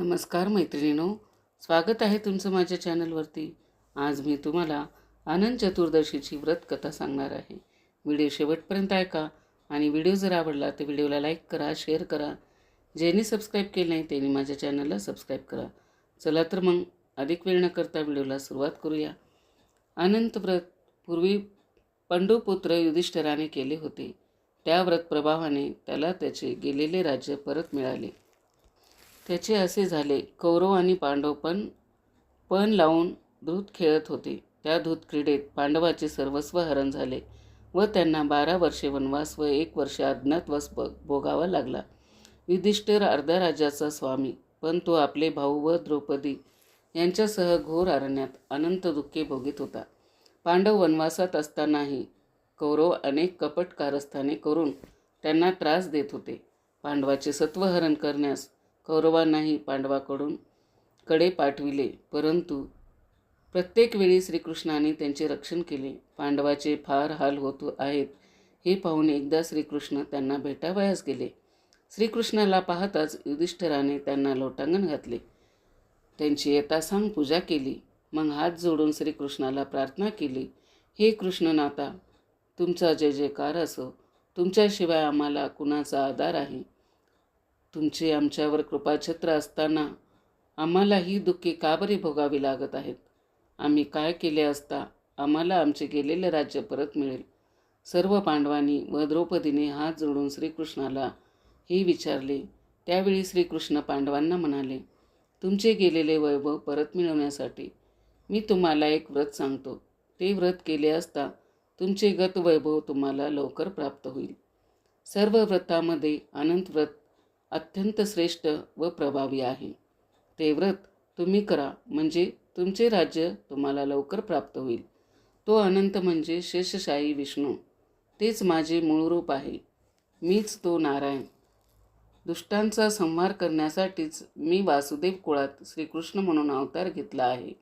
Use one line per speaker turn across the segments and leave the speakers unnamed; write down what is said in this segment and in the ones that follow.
नमस्कार मैत्रिणीनो स्वागत आहे तुमचं माझ्या चॅनलवरती. आज मी तुम्हाला आनंद चतुर्दशीची व्रत कथा सांगणार आहे. व्हिडिओ शेवटपर्यंत ऐका आणि व्हिडिओ जर आवडला तर व्हिडिओला लाईक करा शेअर करा. ज्यांनी सबस्क्राईब केलं नाही त्यांनी माझ्या चॅनलला सबस्क्राईब करा. चला तर मग अधिक वेळ न करता व्हिडिओला सुरुवात करूया. अनंत व्रत पूर्वी पंडुपुत्र युधिष्ठराने केले होते. त्या व्रत प्रभावाने त्याला त्याचे गेलेले राज्य परत मिळाले. त्याचे असे झाले कौरव आणि पांडव पण पण लावून धूत खेळत होते. त्या धूत क्रीडेत पांडवाचे सर्वस्व हरण झाले व त्यांना बारा वर्षे वनवास व एक वर्ष अज्ञातवास ब भोगावा लागला. युधिष्ठिर अर्ध्या राजाचा स्वामी पण तो आपले भाऊ व द्रौपदी यांच्यासह घोर अरण्यात अनंत दुःखे भोगीत होता. पांडव वनवासात असतानाही कौरव अनेक कपट कारस्थाने करून त्यांना त्रास देत होते. पांडवाचे सत्वहरण करण्यास कौरवांनाही पांडवाकडून कडे पाठविले परंतु प्रत्येक वेळी श्रीकृष्णाने त्यांचे रक्षण केले. पांडवाचे फार हाल होत आहेत हे पाहून एकदा श्रीकृष्ण त्यांना भेटावयास गेले. श्रीकृष्णाला पाहताच युधिष्ठिराने त्यांना लोटांगण घातले. त्यांची यथासांग पूजा केली. मग हात जोडून श्रीकृष्णाला प्रार्थना केली हे कृष्णनाथा तुमचा जय जयकार असो. तुमच्याशिवाय आम्हाला कुणाचा आधार आहे. तुमचे आमच्यावर कृपाछत्र असताना आम्हाला ही दुःखे का बरे भोगावी लागत आहेत? आम्ही काय केले असता आम्हाला आमचे गेलेले राज्य परत मिळेल. सर्व पांडवांनी व द्रौपदीने हात जोडून श्रीकृष्णाला हे विचारले. त्यावेळी श्रीकृष्ण पांडवांना म्हणाले तुमचे गेलेले वैभव परत मिळवण्यासाठी मी तुम्हाला एक व्रत सांगतो. ते व्रत केले असता तुमचे गत वैभव तुम्हाला लवकर प्राप्त होईल. सर्व व्रतामध्ये अनंत व्रत अत्यंत श्रेष्ठ व प्रभावी आहे. ते व्रत तुम्ही करा म्हणजे तुमचे राज्य तुम्हाला लवकर प्राप्त होईल. तो अनंत म्हणजे शेषशाही विष्णू. तेच माझे मूळ रूप आहे. मीच तो नारायण. दुष्टांचा संहार करण्यासाठीच मी वासुदेव कुळात श्रीकृष्ण म्हणून अवतार घेतला आहे.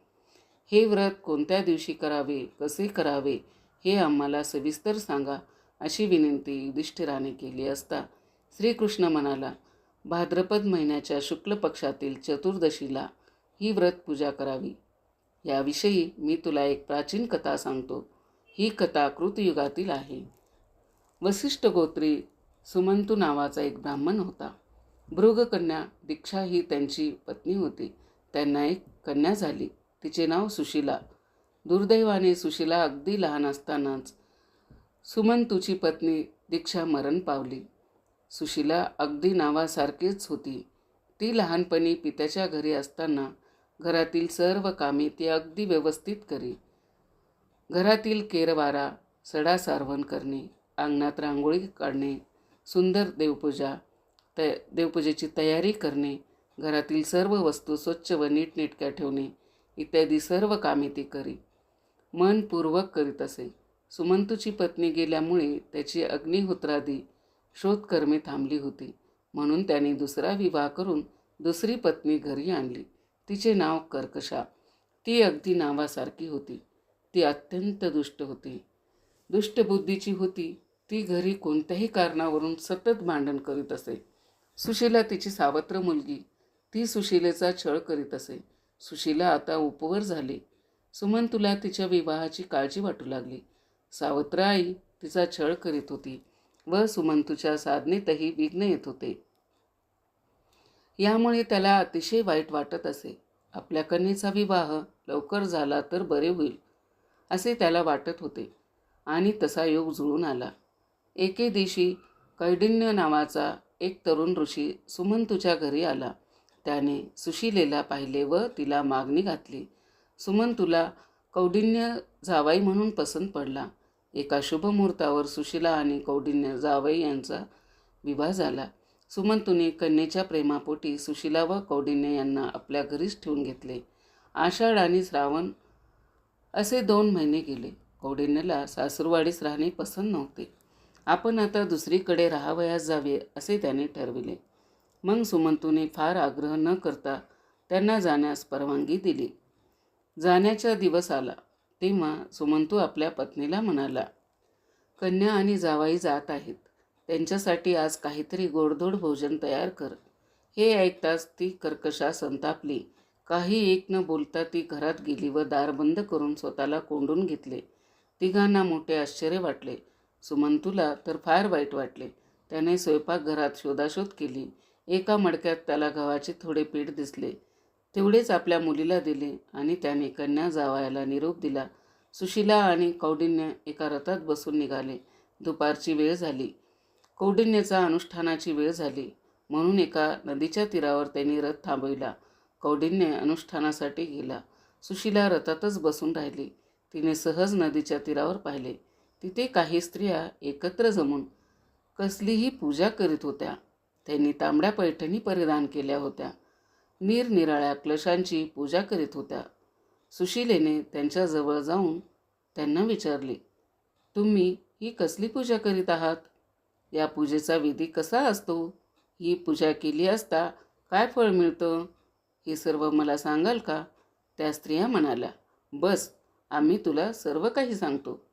हे व्रत कोणत्या दिवशी करावे कसे करावे हे आम्हाला सविस्तर सांगा अशी विनंती युधिष्ठिराने केली असता श्रीकृष्ण म्हणाला भाद्रपद महिन्याच्या शुक्ल पक्षातील चतुर्दशीला ही व्रत पूजा करावी. याविषयी मी तुला एक प्राचीन कथा सांगतो. ही कथा कृतयुगातील आहे. वसिष्ठ गोत्री सुमंतू नावाचा एक ब्राह्मण होता. भृगकन्या दीक्षा ही त्यांची पत्नी होती. त्यांना एक कन्या झाली. तिचे नाव सुशिला. दुर्दैवाने सुशिला अगदी लहान असतानाच सुमंतूची पत्नी दीक्षा मरण पावली. सुशिला अगदी नावासारखीच होती. ती लहानपणी पित्याच्या घरी असताना घरातील सर्व कामे ती अगदी व्यवस्थित करी. घरातील केरवारा सडा सारवण करणे अंगणात रांगोळी काढणे सुंदर देवपूजा त देवपूजेची तयारी करणे घरातील सर्व वस्तू स्वच्छ व नीटनेटक्या ठेवणे इत्यादी सर्व कामे ती करी. मनपूर्वक करीत असे. सुमंतूची पत्नी गेल्यामुळे त्याची अग्निहोत्रादी शोधकर्मे थांबली होती. म्हणून त्याने दुसरा विवाह करून दुसरी पत्नी घरी आणली. तिचे नाव कर्कशा. ती अगदी नावासारखी होती. ती अत्यंत दुष्ट होती. दुष्टबुद्धीची होती. ती घरी कोणत्याही कारणावरून सतत भांडण करीत असे. सुशीला तिची सावत्र मुलगी. ती सुशीलेचा छळ करीत असे. सुशीला आता उपवर झाली. सुमंतुला तिच्या विवाहाची काळजी वाटू लागली. सावत्र आई तिचा छळ करीत होती. व सुमंतूच्या साधनेतही विघ्न येत होते. यामुळे त्याला अतिशय वाईट वाटत असे. आपल्या कन्येचा विवाह लवकर झाला तर बरे होईल असे त्याला वाटत होते. आणि तसा योग जुळून आला. एके दिवशी कैडिन्य नावाचा एक तरुण ऋषी सुमंतूच्या घरी आला. त्याने सुशिलेला पाहिले व तिला मागणी घातली. सुमंतूला कौडिन्य जावाई म्हणून पसंत पडला. एका शुभमुहूर्तावर सुशिला आणि कौडिन्य जावई यांचा विवाह झाला. सुमंतूने कन्येच्या प्रेमापोटी सुशिला व कौडिन्य यांना आपल्या घरीच ठेवून घेतले. आषाढ आणि श्रावण असे दोन महिने गेले. कौडिन्यला सासूरवाडीस राहणे पसंत नव्हते. आपण आता दुसरीकडे राहावयास जावे असे त्याने ठरविले. मग सुमंतूने फार आग्रह न करता त्यांना जाण्यास परवानगी दिली. जाण्याचा दिवस आला. तेव्हा सुमंतू आपल्या पत्नीला म्हणाला कन्या आणि जावाई जात आहेत. त्यांच्यासाठी आज काहीतरी गोडधोड भोजन तयार कर. हे ऐकताच ती कर्कशा संतापली. काही एक न बोलता ती घरात गेली व दार बंद करून स्वतःला कोंडून घेतले. तिघांना मोठे आश्चर्य वाटले. सुमंतूला तर फार वाईट वाटले. त्याने स्वयंपाकघरात शोधाशोध केली. एका मडक्यात त्याला गव्हाचे थोडे पीठ दिसले. तेवढेच आपल्या मुलीला दिले आणि त्याने कन्या जावायला निरोप दिला. सुशिला आणि कौडिन्य एका रथात बसून निघाले. दुपारची वेळ झाली. कौडिन्यचा अनुष्ठानाची वेळ झाली. म्हणून एका नदीच्या तीरावर त्यांनी रथ थांबविला. कौडिन्य अनुष्ठानासाठी गेला. सुशिला रथातच बसून राहिली. तिने सहज नदीच्या तीरावर पाहिले. तिथे काही स्त्रिया एकत्र जमून कसलीही पूजा करीत होत्या. त्यांनी तांबड्या पैठणी परिधान केल्या होत्या. निरनिराळ्या क्लशांची पूजा करीत होत्या. सुशिलेने त्यांच्याजवळ जाऊन त्यांना विचारले तुम्ही ही कसली पूजा करीत आहात? या पूजेचा विधी कसा असतो? ही पूजा केली असता काय फळ मिळतं? हे सर्व मला सांगाल का? त्या स्त्रिया म्हणाल्या बस आम्ही तुला सर्व काही सांगतो.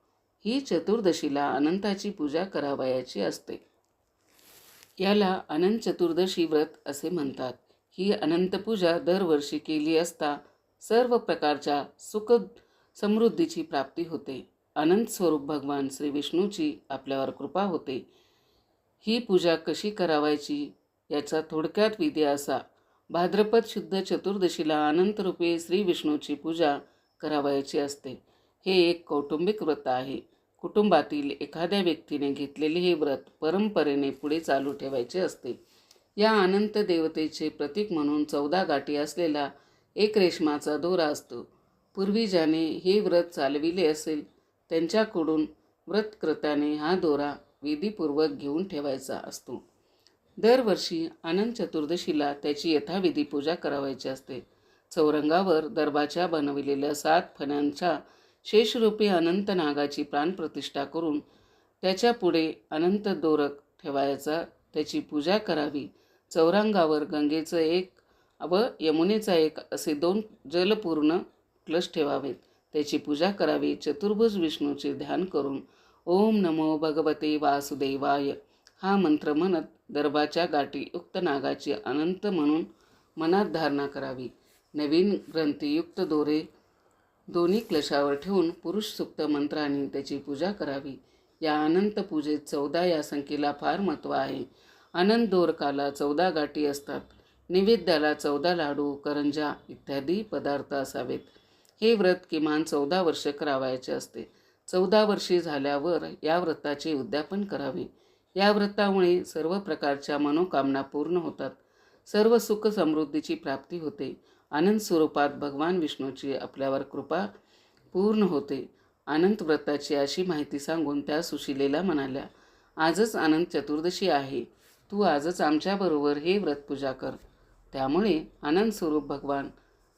ही चतुर्दशीला अनंताची पूजा करावयाची असते. याला अनंत चतुर्दशी व्रत असे म्हणतात. ही अनंत पूजा दरवर्षी केली असता सर्व प्रकारच्या सुख समृद्धीची प्राप्ती होते. अनंत स्वरूप भगवान श्री विष्णूची आपल्यावर कृपा होते. ही पूजा कशी करावायची याचा थोडक्यात विधी असा. भाद्रपद शुद्ध चतुर्दशीला अनंतरूपे श्री विष्णूची पूजा करावयाची असते. हे एक कौटुंबिक व्रत आहे. कुटुंबातील एखाद्या व्यक्तीने घेतलेले हे व्रत परंपरेने पुढे चालू ठेवायचे असते. या अनंत देवतेचे प्रतीक म्हणून चौदा गाठी असलेला एक रेशमाचा दोरा असतो. पूर्वी ज्याने हे व्रत चालविले असेल त्यांच्याकडून व्रतकर्त्याने हा दोरा विधीपूर्वक घेऊन ठेवायचा असतो. दरवर्षी आनंद चतुर्दशीला त्याची यथाविधी पूजा करावायची असते. चौरंगावर दरबाच्या बनविलेल्या सात फण्यांच्या शेषरूपी अनंत नागाची प्राणप्रतिष्ठा करून त्याच्या पुढे अनंत दोरक ठेवायचा त्याची पूजा करावी चौरंगावर गंगेचं एक व यमुनेचा एक असे दोन जलपूर्ण क्लश ठेवावेत. त्याची पूजा करावी. चतुर्भुज विष्णूचे ध्यान करून ओम नमो भगवते वासुदेवाय. हा मंत्र म्हणत दर्भाच्या गाठी उक्त नागाची अनंत म्हणून मनात धारणा करावी. नवीन ग्रंथीयुक्त दोरे दोन्ही क्लशावर ठेवून पुरुष सुक्त मंत्राने त्याची पूजा करावी. या अनंत पूजेत चौदा या संख्येला फार महत्त्व आहे. अनंत दोरकाला चौदा गाठी असतात. निवेद्याला चौदा लाडू करंजा इत्यादी पदार्थ असावेत. हे व्रत किमान चौदा वर्ष करावायचे असते. चौदा वर्षे झाल्यावर या व्रताचे उद्यापन करावे. या व्रतामुळे सर्व प्रकारच्या मनोकामना पूर्ण होतात. सर्व सुख समृद्धीची प्राप्ती होते. आनंद स्वरूपात भगवान विष्णूची आपल्यावर कृपा पूर्ण होते. अनंत व्रताची अशी माहिती सांगून त्या सुशिलेला म्हणाल्या आजच अनंत चतुर्दशी आहे. तू आजच आमच्याबरोबर हे व्रत पूजा कर. त्यामुळे आनंद स्वरूप भगवान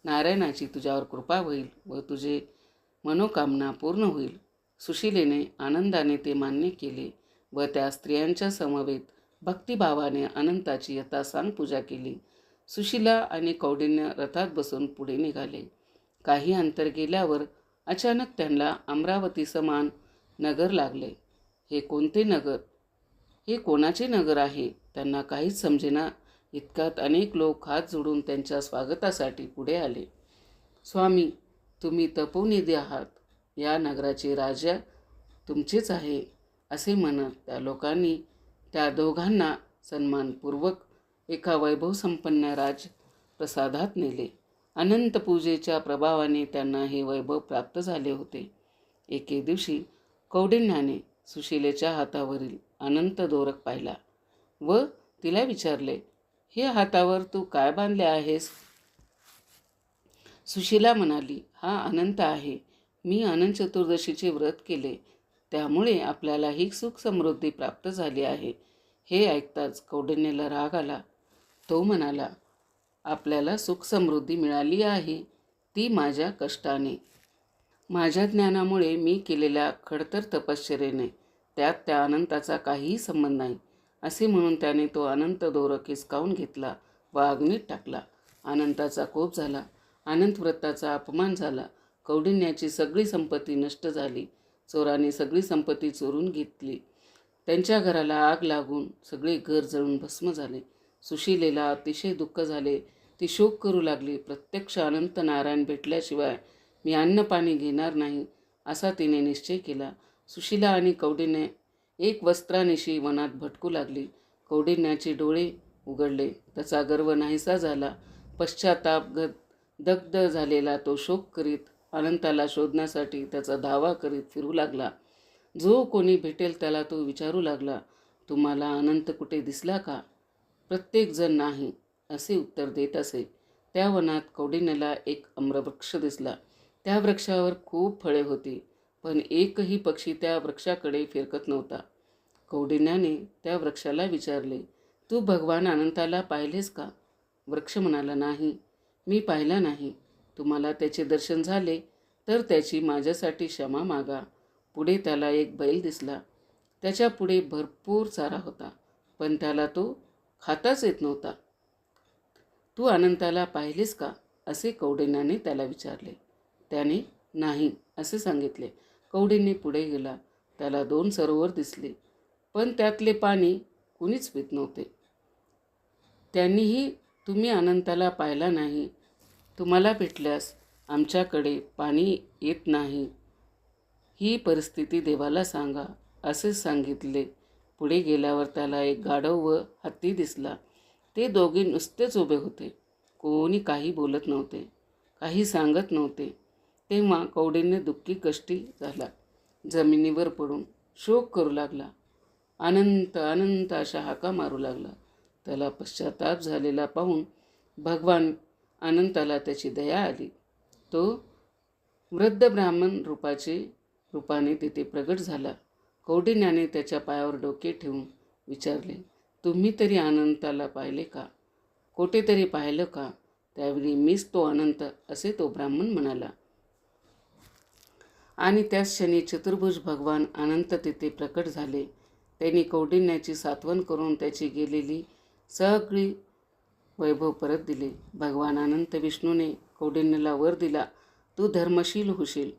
नारायणाची तुझ्यावर कृपा होईल व तुझे मनोकामना पूर्ण होईल. सुशिलेने आनंदाने ते मान्य केले व त्या स्त्रियांच्या समवेत भक्तिभावाने अनंताची यथासांग पूजा केली. सुशिला आणि कौडिन्य रथात बसून पुढे निघाले. काही अंतर गेल्यावर अचानक त्यांना अमरावती समान नगर लागले. हे कोणते नगर? हे कोणाचे नगर आहे? त्यांना काहीच समजेना. इतक्यात अनेक लोक हात जोडून त्यांच्या स्वागतासाठी पुढे आले. स्वामी तुम्ही तपोनिधी आहात. या नगराचे राजा तुमचेच आहे असे म्हणत त्या लोकांनी त्या दोघांना सन्मानपूर्वक एका वैभवसंपन्न राज प्रसादात नेले. अनंत पूजेच्या प्रभावाने त्यांना हे वैभव प्राप्त झाले होते. एके दिवशी कौडिन्याने सुशिलेच्या हातावरील अनंत दोरक पाहिला व तिला विचारले हे हातावर तू काय बांधले आहेस? सुशीला म्हणाली हा अनंत आहे. मी अनंत चतुर्दशीचे व्रत केले. त्यामुळे आपल्याला ही सुख समृद्धी प्राप्त झाली आहे. हे ऐकताच कौंडिन्याला राग आला. तो म्हणाला आपल्याला सुख समृद्धी मिळाली आहे. ती माझ्या कष्टाने. माझ्या ज्ञानामुळे मी केलेल्या खडतर तपश्चर्येने. त्यात त्या अनंताचा काहीही संबंध नाही. असे म्हणून त्याने तो अनंत दोरक किसकावून घेतला व अग्नीत टाकला. अनंताचा कोप झाला. अनंत व्रताचा अपमान झाला. कौडिन्याची सगळी संपत्ती नष्ट झाली. चोराने सगळी संपत्ती चोरून घेतली. त्यांच्या घराला आग लागून सगळे घर जळून भस्म झाले. सुशिलेला अतिशय दुःख झाले. ती शोक करू लागली. प्रत्यक्ष अनंत नारायण भेटल्याशिवाय मी अन्न पाणी घेणार नाही असा तिने निश्चय केला. सुशिला आणि कौंडिन्य एक वस्त्रानिशी वनात भटकू लागली. कौंडिन्याचे डोळे उघडले. त्याचा गर्व नाहीसा झाला. पश्चाताप ग दग्ध झालेला तो शोक करीत अनंताला शोधण्यासाठी त्याचा धावा करीत फिरू लागला. जो कोणी भेटेल त्याला तो विचारू लागला तुम्हाला अनंत कुठे दिसला का? प्रत्येकजण नाही असे उत्तर देत असे. त्या वनात कौंडिन्याला एक अम्रवृक्ष दिसला. त्या वृक्षावर खूप फळे होती. पण एकही पक्षी त्या वृक्षाकडे फिरकत नव्हता. कौडिन्याने त्या वृक्षाला विचारले तू भगवान अनंताला पाहिलेस का? वृक्ष म्हणाला नाही मी पाहिला नाही. तुम्हाला त्याचे दर्शन झाले तर त्याची माझ्यासाठी क्षमा मागा. पुढे त्याला एक बैल दिसला. त्याच्या पुढे भरपूर चारा होता पण त्याला तो खाताच येत नव्हता. तू अनंताला पाहिलेस का? असे कौडिन्याने त्याला विचारले. त्याने नाही असे सांगितले. कवडीने पुढे गेला. त्याला दोन सरोवर दिसले पण त्यातले पाणी कुणीच पित नव्हते. त्यांनीही तुम्ही अनंताला पाहिला नाही. तुम्हाला भेटल्यास आमच्याकडे पाणी येत नाही. ही परिस्थिती देवाला सांगा असे सांगितले. पुढे गेल्यावर त्याला एक गाढव व हत्ती दिसला. ते दोघे नुसतेच उभे होते. कोणी काही बोलत नव्हते काही सांगत नव्हते. तेव्हा कौंडिन्य दुःखी कष्टी झाला. जमिनीवर पडून शोक करू लागला. अनंत अनंत अशा हाका मारू लागला. त्याला पश्चाताप झालेला पाहून भगवान अनंताला त्याची दया आली. तो वृद्ध ब्राह्मण रूपाचे रूपाने तिथे प्रगट झाला. कौटिन्याने त्याच्या पायावर डोके ठेवून विचारले तुम्ही तरी अनंताला पाहिले का? कोठेतरी पाहिलं का? त्यावेळी मीच तो अनंत असे तो ब्राह्मण म्हणाला. आणि त्याच क्षणी चतुर्भुज भगवान अनंत तिथे प्रकट झाले. त्यांनी कौडिन्याची सात्वन करून त्याची गेलेली सगळी वैभव परत दिले. भगवान अनंत विष्णूने कौंडिन्याला वर दिला तू धर्मशील होशील.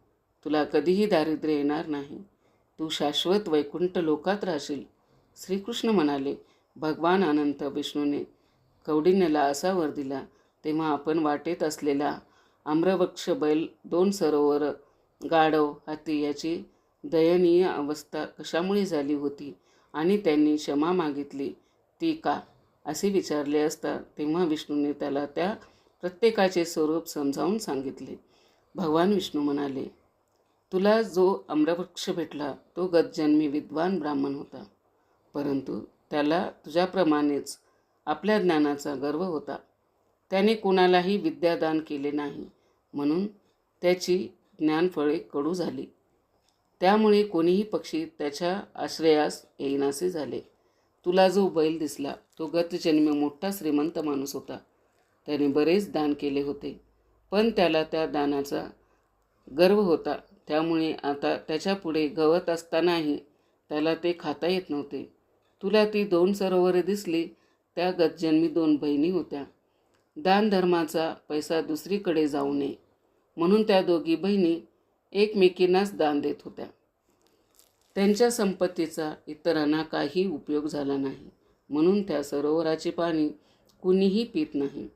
तुला कधीही दारिद्र्य येणार नाही. तू शाश्वत वैकुंठ लोकात राहशील. श्रीकृष्ण म्हणाले भगवान अनंत विष्णूने कौडिन्यला असा वर दिला तेव्हा आपण वाटेत असलेला आम्रवक्ष बैल दोन सरोवर गाढव हत्ती याची दयनीय अवस्था कशामुळे झाली होती आणि त्यांनी क्षमा मागितली? ती का? असे विचारले असता तेव्हा विष्णूने त्याला त्या प्रत्येकाचे स्वरूप समजावून सांगितले. भगवान विष्णू म्हणाले तुला जो अम्रवृक्ष भेटला तो गतजन्मी विद्वान ब्राह्मण होता. परंतु त्याला तुझ्याप्रमाणेच आपल्या ज्ञानाचा गर्व होता. त्याने कोणालाही विद्यादान केले नाही. म्हणून त्याची ज्ञानफळे कडू झाली. त्यामुळे कोणीही पक्षी त्याच्या आश्रयास येईनासे झाले. तुला जो बैल दिसला तो गतजन्मी मोठा श्रीमंत माणूस होता. त्याने बरेच दान केले होते पण त्याला त्या दानाचा गर्व होता. त्यामुळे आता त्याच्यापुढे गवत असतानाही त्याला ते खाता येत नव्हते. तुला ती दोन सरोवरे दिसली त्या गतजन्मी दोन बहिणी होत्या. दानधर्माचा पैसा दुसरीकडे जाऊ नये. म्हणून त्या दोघी बहिणी एकमेकींनाच दान देत होत्या. त्यांच्या संपत्तीचा इतरांना काही उपयोग झाला नाही. म्हणून त्या सरोवराचे पाणी कुणीही पित नाही.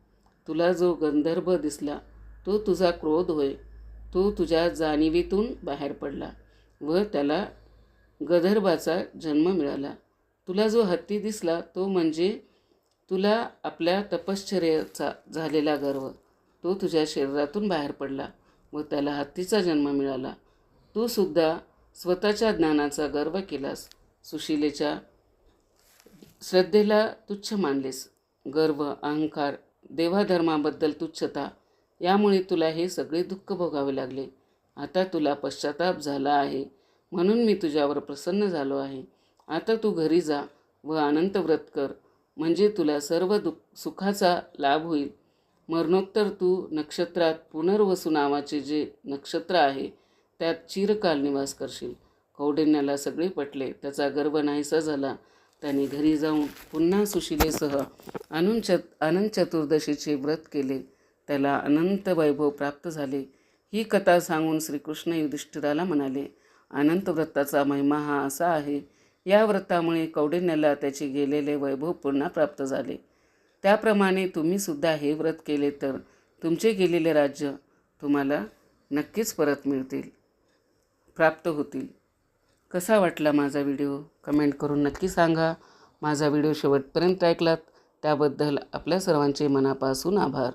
तुला जो गंधर्भ दिसला तो तुझा क्रोध होय. तो तुझ्या जाणिवेतून बाहेर पडला व त्याला गधर्भाचा जन्म मिळाला. तुला जो हत्ती दिसला तो म्हणजे तुला आपल्या तपश्चर्याचा झालेला गर्व. तो तुझ्या शरीरातून बाहेर पडला. व त्याला हत्तीचा जन्म मिळाला. तू सुद्धा स्वतःच्या ज्ञानाचा गर्व केलास. सुशिलेच्या श्रद्धेला तुच्छ मानलेस. गर्व अहंकार देवाधर्माबद्दल तुच्छता यामुळे तुला हे सगळे दुःख भोगावे लागले. आता तुला पश्चाताप झाला आहे. म्हणून मी तुझ्यावर प्रसन्न झालो आहे. आता तू घरी जा व अनंत व्रत कर. म्हणजे तुला सर्व दुःख सुखाचा लाभ होईल. मरणोत्तर तू नक्षत्रात पुनर्वसू नावाचे जे नक्षत्र आहे त्यात चिरकाल निवास करशील. कौडिन्याला सगळे पटले त्याचा गर्व नाहीसा झाला. त्याने घरी जाऊन पुन्हा सुशिलेसह अनंत अनंत चतुर्दशीचे व्रत केले. त्याला अनंत वैभव प्राप्त झाले. ही कथा सांगून श्रीकृष्ण युधिष्ठिराला म्हणाले अनंत व्रताचा महिमा हा असा आहे. या व्रतामुळे कौडिन्याला त्याचे गेलेले वैभव पुन्हा प्राप्त झाले. त्याप्रमाणे तुम्हीसुद्धा हे व्रत केले तर तुमचे गेलेले राज्य तुम्हाला नक्कीच परत मिळतील प्राप्त होतील. कसा वाटला माझा व्हिडिओ? कमेंट करून नक्की सांगा. माझा व्हिडिओ शेवटपर्यंत ऐकलात त्याबद्दल आपल्या सर्वांचे मनापासून आभार.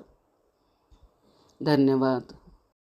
धन्यवाद.